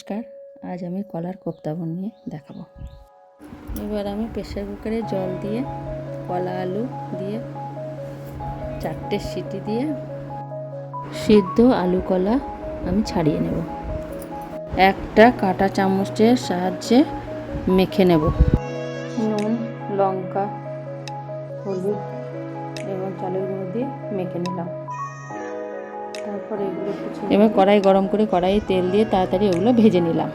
নমস্কার, আজ আমি কলার কোপ্তা বানিয়ে দেখাবো। এবার আমি প্রেশার কুকারে জল দিয়ে, কলা আলু দিয়ে, চারটে সিটি দিয়ে সিদ্ধ আলু কলা আমি ছাড়িয়ে নেব। একটা কাঁটা চামচের সাহায্যে মেখে নেব। নুন, লঙ্কা, হলুদ এবং চালের গুঁড়ো দিয়ে মেখে নিলাম। এবার কড়াই গরম করে কড়াইয়ে তেল দিয়ে তাড়াতাড়ি ওগুলো ভেজে নিলাম।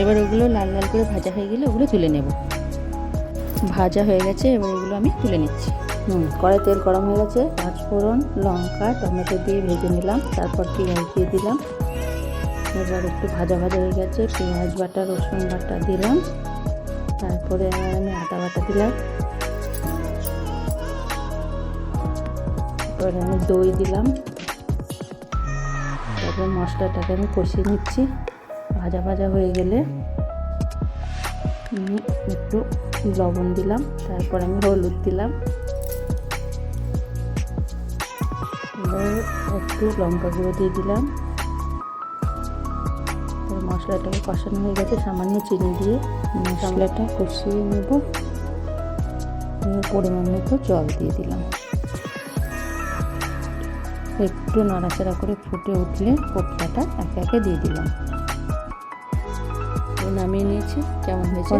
এবার ওগুলো লাল লাল করে ভাজা হয়ে গেলে ওগুলো তুলে নেব। ভাজা হয়ে গেছে এবার ওগুলো আমি তুলে নিচ্ছি। হুম কড়াই তেল গরম হয়ে গেছে পাঁচ ফোড়ন লঙ্কা টমেটো দিয়ে ভেজে নিলাম তারপর পেঁয়াজ দিয়ে দিলাম। এবার একটু ভাজা ভাজা হয়ে গেছে পেঁয়াজ বাটা রসুন বাটা দিলাম। তারপরে আমি আদা বাটা দিলাম। তারপরে আমি দই দিলাম। তারপর মশলাটাকে আমি কষিয়ে নিচ্ছি। ভাজা ভাজা হয়ে গেলে আমি একটু লবণ দিলাম, তারপর আমি হলুদ দিলাম। একটু লঙ্কা গুঁড়ো দিয়ে দিলাম। মশলাটাকে কষানো হয়ে গেছে, সামান্য চিনি দিয়ে মশলাটা কষিয়ে নেব। পরিমাণ মতো জল দিয়ে দিলাম। একটু নাড়াচাড়া করে ফুটে উঠলে কোপ্তাটা একে একে দিয়ে দিলাম। নামিয়ে নিয়েছি? কেমন হয়েছে?